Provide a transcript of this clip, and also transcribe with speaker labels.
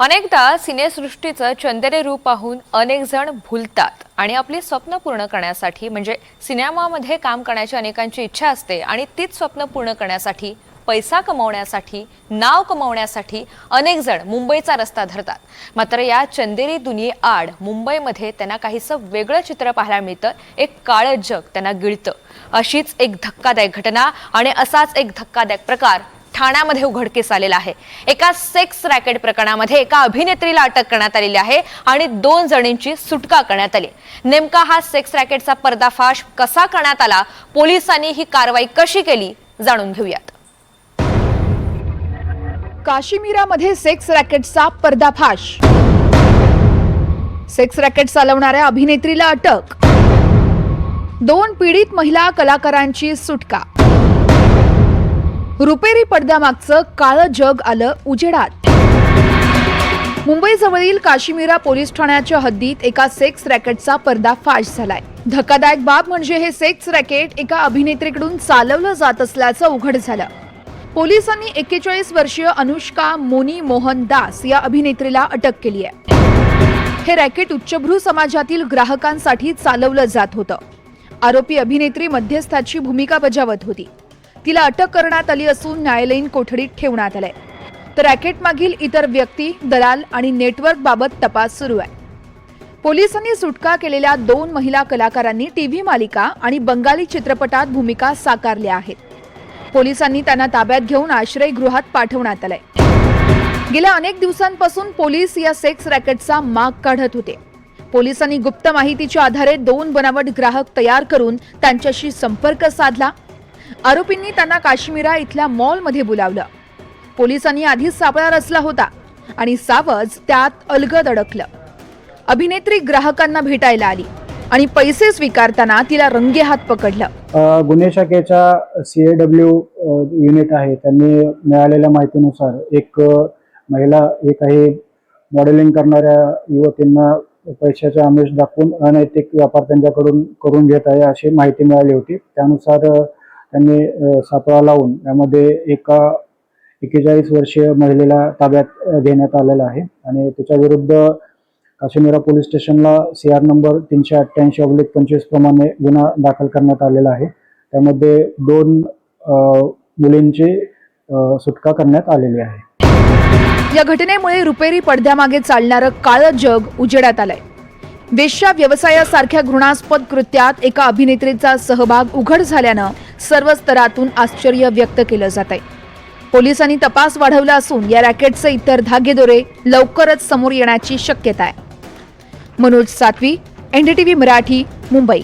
Speaker 1: अनेकदा सिनेसृष्टीचं चंदेरे रूप पाहून अनेक जण भुलतात आणि आपली स्वप्न पूर्ण करण्यासाठी म्हणजे सिनेमामध्ये काम करण्याची अनेकांची इच्छा असते आणि तीच स्वप्न पूर्ण करण्यासाठी पैसा कमवण्यासाठी नाव कमवण्यासाठी अनेक जण मुंबईचा रस्ता धरतात. मात्र या चंदेरी दुनियेआड मुंबईमध्ये त्यांना काहीसं वेगळं चित्र पाहायला मिळतं एक काळं जग त्यांना गिळतं. अशीच एक धक्कादायक घटना आणि असाच एक धक्कादायक प्रकार ठाण्यामध्ये उघडकीस आलेला आहे. एका सेक्स रॅकेट प्रकरणामध्ये एका अभिनेत्रीला अटक करण्यात आलेली आहे आणि दोन जणींची सुटका करण्यात आली. नेमका हा सेक्स रॅकेटचा पर्दाफाश कसा करण्यात आला? पोलिसांनी ही कारवाई कशी केली? जाणून घेऊयात.
Speaker 2: काश्मीरामध्ये सेक्स रॅकेटचा पर्दाफाश. सेक्स रॅकेट चालवणाऱ्या अभिनेत्रीला अटक. दोन पीडित महिला कलाकारांची सुटका. रुपेरी पडद्यामागचं काळं जग आलं उजेडात. मुंबईजवळील काश्मीरा पोलीस ठाण्याच्या हद्दीत एका सेक्स रॅकेटचा पर्दाफाश झालाय. धक्कादायक बाब म्हणजे हे सेक्स रॅकेट एका अभिनेत्रीकडून चालवलं जात असल्याचं उघड झालं. पोलिसांनी एक्केचाळीस वर्षीय अनुष्का मोनी मोहन दास या अभिनेत्रीला अटक केली आहे. हे रॅकेट उच्चभ्रू समाजातील ग्राहकांसाठी चालवलं जात होतं. आरोपी अभिनेत्री मध्यस्थाची भूमिका बजावत होती. तिला अटक करण्यात आली असून न्यायालयीन कोठडीत ठेवण्यात आलंय. तर रॅकेटमागील इतर व्यक्ती दलाल आणि नेटवर्क बाबत तपास सुरू आहे. पोलिसांनी सुटका केलेल्या दोन महिला कलाकारांनी टीव्ही मालिका आणि बंगाली चित्रपटात भूमिका साकारल्या आहेत. पोलिसांनी त्यांना ताब्यात घेऊन आश्रयगृहात पाठवण्यात आलंय. गेल्या अनेक दिवसांपासून पोलीस या सेक्स रॅकेटचा माग काढत होते. पोलिसांनी गुप्त माहितीच्या आधारे दोन बनावट ग्राहक तयार करून त्यांच्याशी संपर्क साधला आरोपींनी त्यांना काश्मीरा इथल्या मॉलमध्ये बोलावलं. पोलिसांनी आधीच सापळा रचला होता आणि सावज त्यात अलगद अडकलं. अभिनेत्री ग्राहकांना भेटायला आली आणि पैसे स्वीकारताना तिला रंगेहात पकडलं.
Speaker 3: गुन्हे शाखेच्या सी ए डब्ल्यू युनिट आहे. त्यांनी मिळालेल्या माहितीनुसार एक महिला एक काही मॉडेलिंग करणाऱ्या युवतींना पैशाचा आमिष दाखवून अनैतिक व्यापार त्यांच्याकडून करून घेत आहे अशी माहिती मिळाली होती. त्यानुसार त्यांनी सापळा लावून यामध्ये एका एक्केचाळीस वर्षीय महिलेला ताब्यात घेण्यात आलेला आहे. आणि त्याच्या विरुद्ध काश्मीरा पोलीस स्टेशनला सी आर नंबर तीनशे अठ्ठ्याऐंशी अब्लिक पंचवीस प्रमाणे गुन्हा दाखल करण्यात आलेला आहे. त्यामध्ये दोन मुलींची सुटका करण्यात आलेली आहे.
Speaker 2: या घटनेमुळे रुपेरी पडद्यामागे चालणारं काळं जग उजेडात आलंय. वेश्या व्यवसायासारख्या घृणास्पद कृत्यात एका अभिनेत्रीचा सहभाग उघड झाल्यानं सर्व स्तरातून आश्चर्य व्यक्त केलं जात आहे. पोलिसांनी तपास वाढवला असून या रॅकेटचे इतर धागेदोरे लवकरच समोर येण्याची शक्यता आहे. मनोज सातवी एनडीटीव्ही मराठी मुंबई.